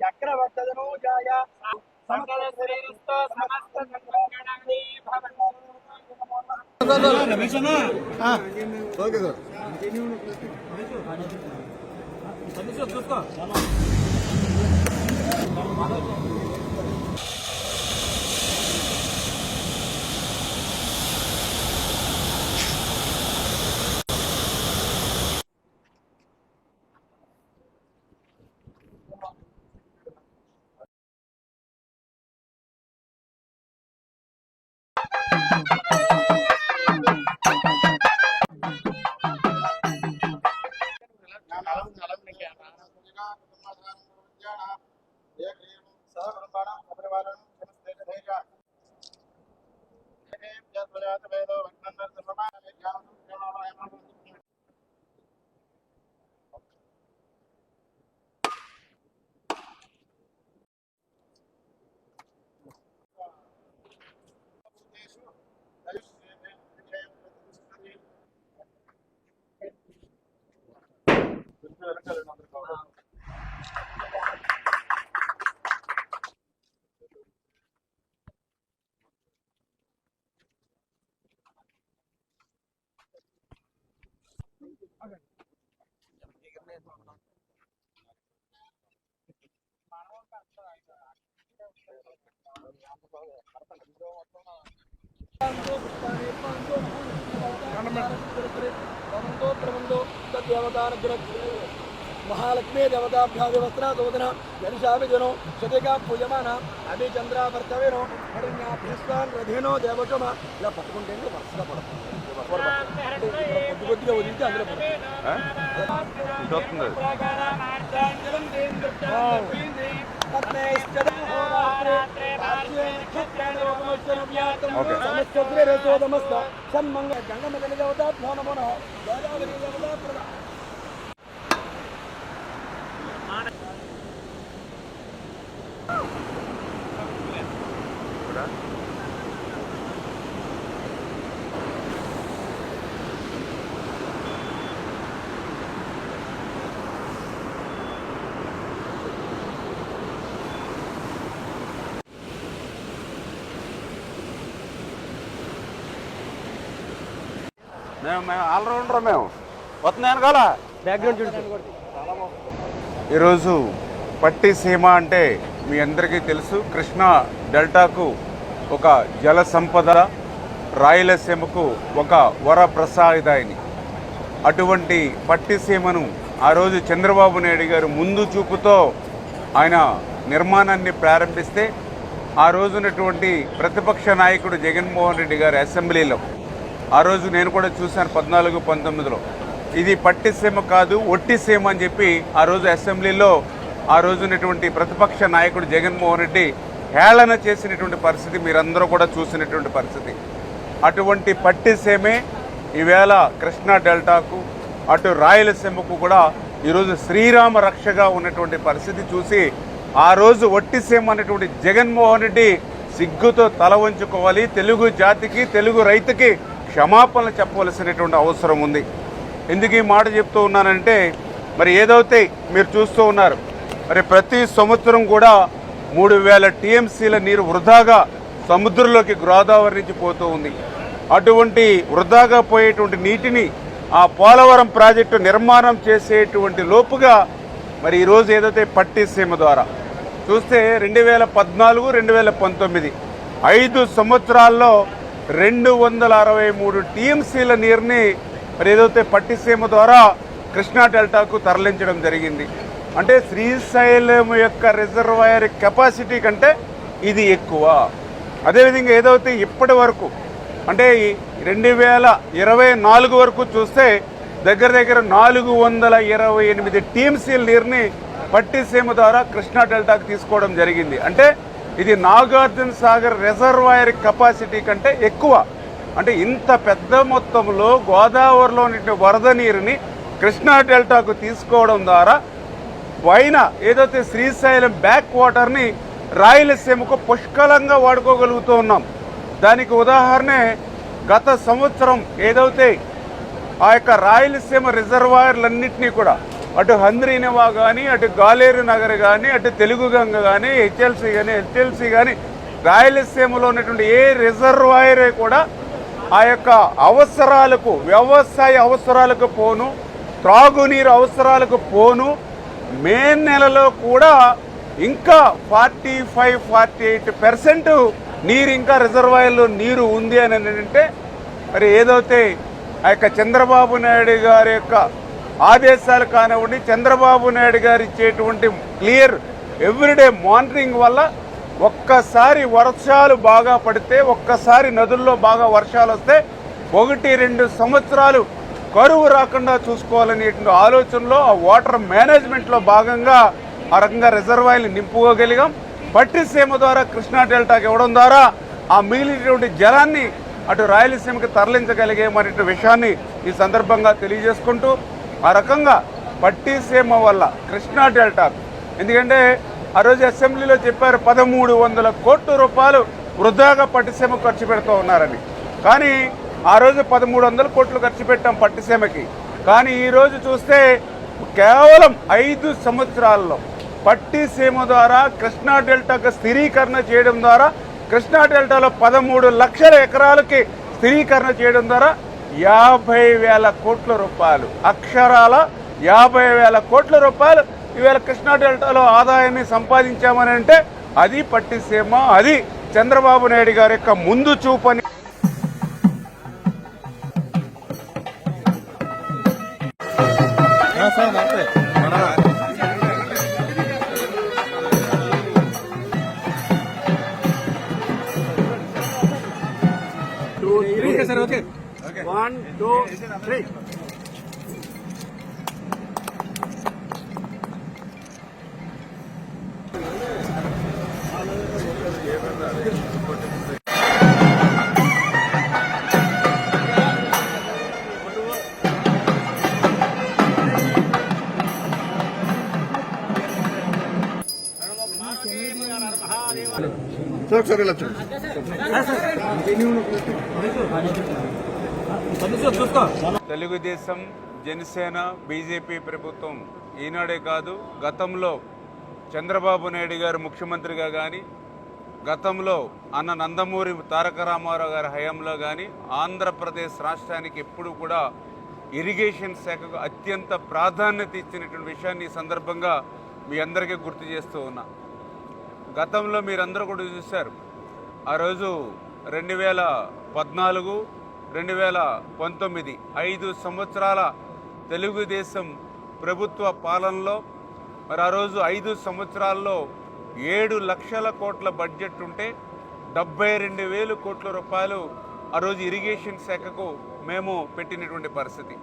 చక్రవర్తనూజాయ సకల శరీరస్థ సమస్త సంగ్రహణాన్ని ఓకే సార్ చూసుకో. చక్రవర్తనోజాయ సమస్త శరీరస్థో సమస్త సంగణాని భవంతు ఓకే సార్ మహాలక్ష్మీ దేవతాభ్యాదివస్త్రాదోదన జనిషాభిజనో శతిగా పూజమాన అభి చంద్రావర్తవేనో హరిణ్యాభ్యస్వాన్ రథేనో దేవచమ ఇలా పట్టుకుంటే వరుసగా పడుతుంది కొద్ది కొద్దిగా వదిలితే అందులో ओके समस्तोदमस्त सम्मंग गंगमगलिदेवता नमो మేము మేము ఆల్రౌండర్ మేము. వస్తుంది వెనకాల. బ్యాక్గ్రౌండ్ చూడండి ఈరోజు పట్టి సీమ అంటే మీ అందరికీ తెలుసు. కృష్ణా డెల్టాకు ఒక జల సంపద రాయలసీమకు ఒక వర ప్రసాదాయిని అటువంటి పట్టిసీమను ఆ రోజు చంద్రబాబు నాయుడు గారు ముందు చూపుతో ఆయన నిర్మాణాన్ని ప్రారంభిస్తే ఆ రోజునటువంటి ప్రతిపక్ష నాయకుడు జగన్మోహన్ రెడ్డి గారు అసెంబ్లీలో ఆ రోజు నేను కూడా చూశాను పద్నాలుగు పంతొమ్మిదిలో. ఇది పట్టిసీమ కాదు ఒట్టిసీమ అని చెప్పి ఆ రోజు అసెంబ్లీలో ఆ రోజునటువంటి ప్రతిపక్ష నాయకుడు జగన్మోహన్ రెడ్డి హేళన చేసినటువంటి పరిస్థితి మీరందరూ కూడా చూసినటువంటి పరిస్థితి. అటువంటి పట్టిసీమే ఈవేళ కృష్ణా డెల్టాకు అటు రాయలసీమకు కూడా ఈరోజు శ్రీరామ రక్షగా ఉన్నటువంటి పరిస్థితి చూసి ఆ రోజు ఒట్టిసీమ అనేటువంటి జగన్మోహన్ రెడ్డి సిగ్గుతో తల వంచుకోవాలి. తెలుగు జాతికి తెలుగు రైతుకి క్షమాపణలు చెప్పవలసినటువంటి అవసరం ఉంది. ఎందుకు ఈ మాట చెప్తూ ఉన్నానంటే మరి ఏదైతే మీరు చూస్తూ ఉన్నారు మరి ప్రతి సంవత్సరం కూడా మూడు వేల టీఎంసీల నీరు వృధాగా సముద్రంలోకి గోదావరి నుంచి పోతూ ఉంది. అటువంటి వృధాగా పోయేటువంటి నీటిని ఆ పోలవరం ప్రాజెక్టు నిర్మాణం చేసేటువంటి లోపుగా మరి ఈరోజు ఏదైతే పట్టిసీమ ద్వారా చూస్తే రెండు వేల పద్నాలుగు రెండు వేల పంతొమ్మిది ఐదు సంవత్సరాల్లో రెండు వందల అరవై మూడు టీఎంసీల నీరుని మరి ఏదైతే పట్టిసీమ ద్వారా కృష్ణా డెల్టాకు తరలించడం జరిగింది. అంటే శ్రీశైలం యొక్క రిజర్వాయర్ కెపాసిటీ కంటే ఇది ఎక్కువ. అదేవిధంగా ఏదైతే ఇప్పటి వరకు అంటే రెండు వేల ఇరవై నాలుగు వరకు చూస్తే దగ్గర దగ్గర నాలుగు వందల ఇరవై ఎనిమిది టీఎంసీల నీరుని పట్టిసీమ ద్వారా కృష్ణా డెల్టాకు తీసుకోవడం జరిగింది. అంటే ఇది నాగార్జున సాగర్ రిజర్వాయర్ కెపాసిటీ కంటే ఎక్కువ. అంటే ఇంత పెద్ద మొత్తంలో గోదావరిలో వరద నీరుని కృష్ణా డెల్టాకు తీసుకోవడం ద్వారా పైన ఏదైతే శ్రీశైలం బ్యాక్ వాటర్ని రాయలసీమకు పుష్కలంగా వాడుకోగలుగుతూ ఉన్నాం. దానికి ఉదాహరణే గత సంవత్సరం ఏదైతే ఆ యొక్క రాయలసీమ రిజర్వాయర్లన్నింటినీ కూడా అటు హంద్రీనివా కానీ అటు గాలేరు నగర్ కానీ అటు తెలుగు గంగ కానీ హెచ్ఎల్సి కానీ హెచ్ఎల్సి కానీ రాయలసీమలో ఉన్నటువంటి ఏ రిజర్వాయర్ కూడా ఆ యొక్క అవసరాలకు వ్యవసాయ అవసరాలకు పోను త్రాగునీరు అవసరాలకు పోను. మే నెలలో కూడా ఇంకా forty five forty eight percent నీరు ఇంకా రిజర్వాయర్లో నీరు ఉంది అని అంటే మరి ఏదైతే ఆ యొక్క చంద్రబాబు నాయుడు గారి యొక్క ఆదేశాలు కానివ్వండి చంద్రబాబు నాయుడు గారు ఇచ్చేటువంటి క్లియర్ ఎవ్రీడే మానిటరింగ్ వల్ల ఒక్కసారి వర్షాలు బాగా పడితే ఒక్కసారి నదుల్లో బాగా వర్షాలు వస్తే ఒకటి రెండు సంవత్సరాలు కరువు రాకుండా చూసుకోవాలనేటువంటి ఆలోచనలో ఆ వాటర్ మేనేజ్మెంట్లో భాగంగా ఆ రకంగా రిజర్వాయర్లు నింపుకోగలిగాం. పట్టిసీమ ద్వారా కృష్ణా డెల్టాకి ఇవ్వడం ద్వారా ఆ మిగిలినటువంటి జలాన్ని అటు రాయలసీమకి తరలించగలిగేమనే విషయాన్ని ఈ సందర్భంగా తెలియజేసుకుంటూ ఆ రకంగా పట్టిసీమ వల్ల కృష్ణా డెల్టా. ఎందుకంటే ఆ రోజు అసెంబ్లీలో చెప్పారు పదమూడు వందల కోట్ల రూపాయలు వృధాగా పట్టిసీమ ఖర్చు పెడుతూ ఉన్నారని. కానీ ఆ రోజు పదమూడు వందల కోట్లు ఖర్చు పెట్టాం పట్టిసీమకి కానీ ఈరోజు చూస్తే కేవలం ఐదు సంవత్సరాల్లో పట్టిసీమ ద్వారా కృష్ణా డెల్టాకు స్థిరీకరణ చేయడం ద్వారా కృష్ణా డెల్టాలో పదమూడు లక్షల ఎకరాలకి స్థిరీకరణ చేయడం ద్వారా యాభై వేల కోట్ల రూపాయలు. అక్షరాల యాభై వేల కోట్ల రూపాయలు. ఈవేళ కృష్ణా డెల్టాలో ఆదాయాన్ని సంపాదించామని అంటే అది పట్టిసీమ అది చంద్రబాబు నాయుడు గారి యొక్క ముందు చూపని Sí. Sí, Telugu Desam Janasena BJP ప్రభుత్వం ఈనాడే కాదు గతంలో చంద్రబాబు నాయుడు గారు ముఖ్యమంత్రిగా కానీ గతంలో అన్న నందమూరి తారక రామారావు గారి హయాంలో కానీ ఆంధ్రప్రదేశ్ రాష్ట్రానికి ఎప్పుడు కూడా ఇరిగేషన్ శాఖకు అత్యంత ప్రాధాన్యత ఇచ్చినటువంటి విషయాన్ని ఈ సందర్భంగా మీ అందరికీ గుర్తు చేస్తూ ఉన్నా. గతంలో మీరందరూ కూడా చూశారు. ఆ రోజు రెండు వేల పద్నాలుగు రెండు వేల పంతొమ్మిది ఐదు సంవత్సరాల తెలుగుదేశం ప్రభుత్వ పాలనలో మరి ఆ రోజు ఐదు సంవత్సరాల్లో ఏడు లక్షల కోట్ల బడ్జెట్ ఉంటే డెబ్బై రెండు వేలు కోట్ల రూపాయలు ఆ రోజు ఇరిగేషన్ శాఖకు మేము పెట్టినటువంటి పరిస్థితి.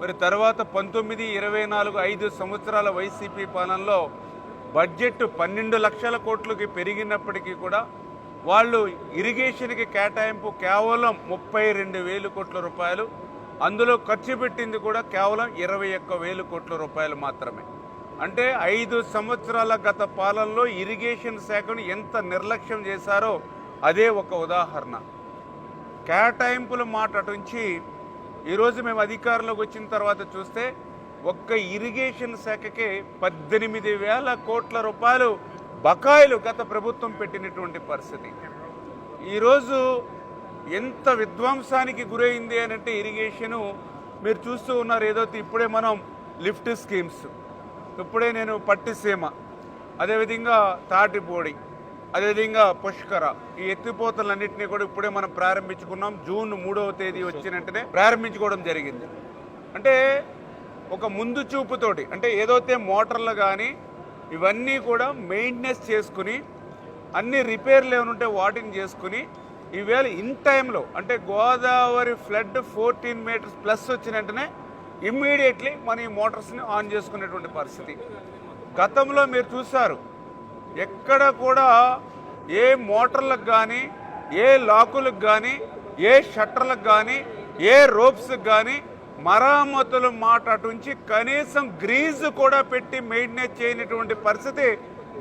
మరి తర్వాత పంతొమ్మిది ఇరవై నాలుగు ఐదు సంవత్సరాల వైసీపీ పాలనలో బడ్జెట్ పన్నెండు లక్షల కోట్లకి పెరిగినప్పటికీ కూడా వాళ్ళు ఇరిగేషన్కి కేటాయింపు కేవలం ముప్పై రెండు వేలు కోట్ల రూపాయలు. అందులో ఖర్చు పెట్టింది కూడా కేవలం ఇరవై ఒక్క వేలు కోట్ల రూపాయలు మాత్రమే. అంటే ఐదు సంవత్సరాల గత పాలనలో ఇరిగేషన్ శాఖను ఎంత నిర్లక్ష్యం చేశారో అదే ఒక ఉదాహరణ. కేటాయింపుల మాట అటుంచి ఈరోజు మేము అధికారంలోకి వచ్చిన తర్వాత చూస్తే ఒక్క ఇరిగేషన్ శాఖకే పద్దెనిమిది వేల కోట్ల రూపాయలు బకాయిలు గత ప్రభుత్వం పెట్టినటువంటి పరిస్థితి. ఈరోజు ఎంత విధ్వంసానికి గురైంది అని అంటే ఇరిగేషను మీరు చూస్తూ ఉన్నారు ఏదైతే ఇప్పుడే మనం లిఫ్ట్ స్కీమ్స్ ఇప్పుడే నేను పట్టిసీమ అదేవిధంగా తాటిపూడి అదేవిధంగా పుష్కర ఈ ఎత్తిపోతలన్నింటినీ కూడా ఇప్పుడే మనం ప్రారంభించుకున్నాం. జూన్ మూడవ తేదీ వచ్చిన వెంటనే ప్రారంభించుకోవడం జరిగింది. అంటే ఒక ముందు చూపుతోటి అంటే ఏదైతే మోటార్లు కానీ ఇవన్నీ కూడా మెయింటెనెన్స్ చేసుకుని అన్ని రిపేర్లు ఏమైనా ఉంటే వాటిని చేసుకుని ఈవేళ ఇన్ టైంలో అంటే Godavari flood fourteen meters plus వచ్చిన వెంటనే ఇమ్మీడియట్లీ మన ఈ మోటార్స్ని ఆన్ చేసుకునేటువంటి పరిస్థితి. గతంలో మీరు చూశారు ఎక్కడ కూడా ఏ మోటార్లకు కానీ ఏ లాకులకు కానీ ఏ షట్టర్లకు కానీ ఏ రోప్స్కి కానీ మరామతుల మాట అటుంచి కనీసం గ్రీజు కూడా పెట్టి మెయింటెనెన్స్ చేయనటువంటి పరిస్థితి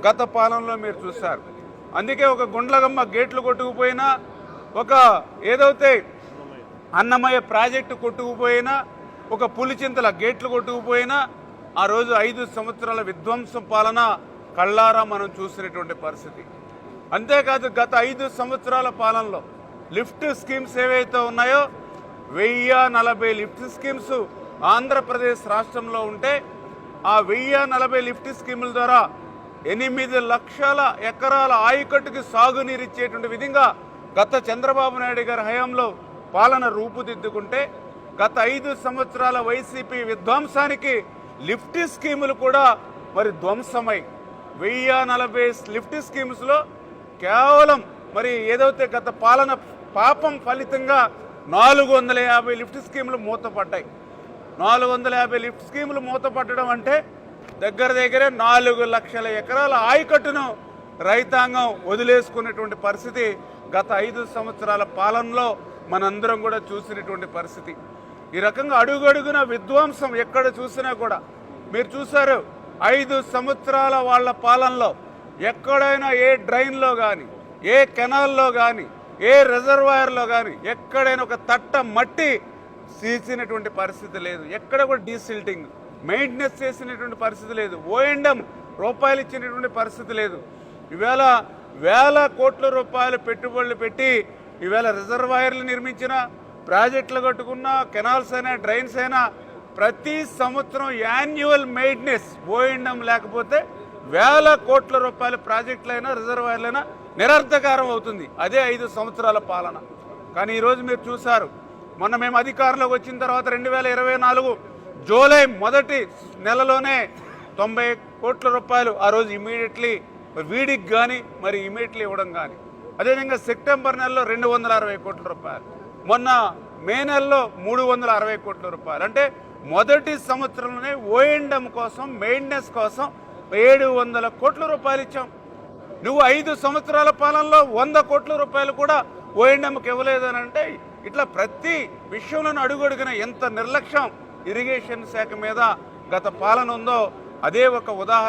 గత పాలనలో మీరు చూస్తారు అందుకే ఒక గుండ్లగమ్మ గేట్లు కొట్టుకుపోయినా ఒక ఏదైతే అన్నమయ్య ప్రాజెక్టు కొట్టుకుపోయినా ఒక పులిచింతల గేట్లు కొట్టుకుపోయినా ఆ రోజు ఐదు సంవత్సరాల విధ్వంసం పాలన కళ్ళారా మనం చూసినటువంటి పరిస్థితి. అంతేకాదు గత ఐదు సంవత్సరాల పాలనలో లిఫ్ట్ స్కీమ్స్ ఏవైతే ఉన్నాయో వెయ్యి నలభై లిఫ్ట్ స్కీమ్స్ ఆంధ్రప్రదేశ్ రాష్ట్రంలో ఉంటే ఆ వెయ్యి నలభై లిఫ్ట్ స్కీముల ద్వారా ఎనిమిది లక్షల ఎకరాల ఆయకట్టుకి సాగునీరు ఇచ్చేటువంటి విధంగా గత చంద్రబాబు నాయుడు గారి హయాంలో పాలన రూపుదిద్దుకుంటే గత ఐదు సంవత్సరాల వైసీపీ విధ్వంసానికి లిఫ్ట్ స్కీములు కూడా మరి ధ్వంసమై వెయ్యి నలభై లిఫ్ట్ స్కీమ్స్లో కేవలం మరి ఏదైతే గత పాలన పాపం ఫలితంగా నాలుగు వందల యాభై లిఫ్ట్ స్కీములు మూతపడ్డాయి. నాలుగు వందల యాభై లిఫ్ట్ స్కీములు మూతపట్టడం అంటే దగ్గర దగ్గరే నాలుగు లక్షల ఎకరాల ఆయకట్టును రైతాంగం వదిలేసుకున్నటువంటి పరిస్థితి గత ఐదు సంవత్సరాల పాలనలో మనందరం కూడా చూసినటువంటి పరిస్థితి. ఈ రకంగా అడుగడుగున విధ్వంసం ఎక్కడ చూసినా కూడా మీరు చూసారు ఐదు సంవత్సరాల వాళ్ళ పాలనలో ఎక్కడైనా ఏ డ్రైన్లో కానీ ఏ కెనాల్లో కానీ ఏ రిజర్వాయర్లో కానీ ఎక్కడైనా ఒక తట్ట మట్టి తీసినటువంటి పరిస్థితి లేదు. ఎక్కడ కూడా డీసిల్టింగ్ మెయింటెనెన్స్ చేసినటువంటి పరిస్థితి లేదు. ఓఎండం రూపాయలు ఇచ్చినటువంటి పరిస్థితి లేదు. ఈవేళ వేల కోట్ల రూపాయలు పెట్టుబడులు పెట్టి ఈవేళ రిజర్వాయర్లు నిర్మించిన ప్రాజెక్టులు కట్టుకున్న కెనాల్స్ అయినా డ్రైన్స్ అయినా ప్రతి సంవత్సరం యాన్యువల్ మెయింటెనెన్స్ ఓఎండం లేకపోతే వేల కోట్ల రూపాయల ప్రాజెక్టులైనా రిజర్వాయర్లైనా నిరర్ధకారం అవుతుంది. అదే ఐదు సంవత్సరాల పాలన. కానీ ఈరోజు మీరు చూశారు మొన్న మేము అధికారంలోకి వచ్చిన తర్వాత రెండు వేల ఇరవై నాలుగు జూలై మొదటి నెలలోనే తొంభై కోట్ల రూపాయలు ఆ రోజు ఇమీడియట్లీ వీడికి కానీ మరి ఇమీడియట్లీ ఇవ్వడం కానీ అదేవిధంగా సెప్టెంబర్ నెలలో రెండు వందల అరవై కోట్ల రూపాయలు. మొన్న మే నెలలో మూడు వందల అరవై కోట్ల రూపాయలు. అంటే మొదటి సంవత్సరంలోనే ఓఎండం కోసం మెయింటెనెన్స్ కోసం ఏడు వందల కోట్ల రూపాయలు ఇచ్చాం. నువ్వు ఐదు సంవత్సరాల పాలనలో వంద కోట్ల రూపాయలు కూడా ఓఎండంకి ఇవ్వలేదని అంటే ఇట్లా ప్రతి విషయంలోనూ అడుగడుగున ఎంత నిర్లక్ష్యం ఇరిగేషన్ శాఖ మీద గత పాలన ఉందో అదే ఒక ఉదాహరణ.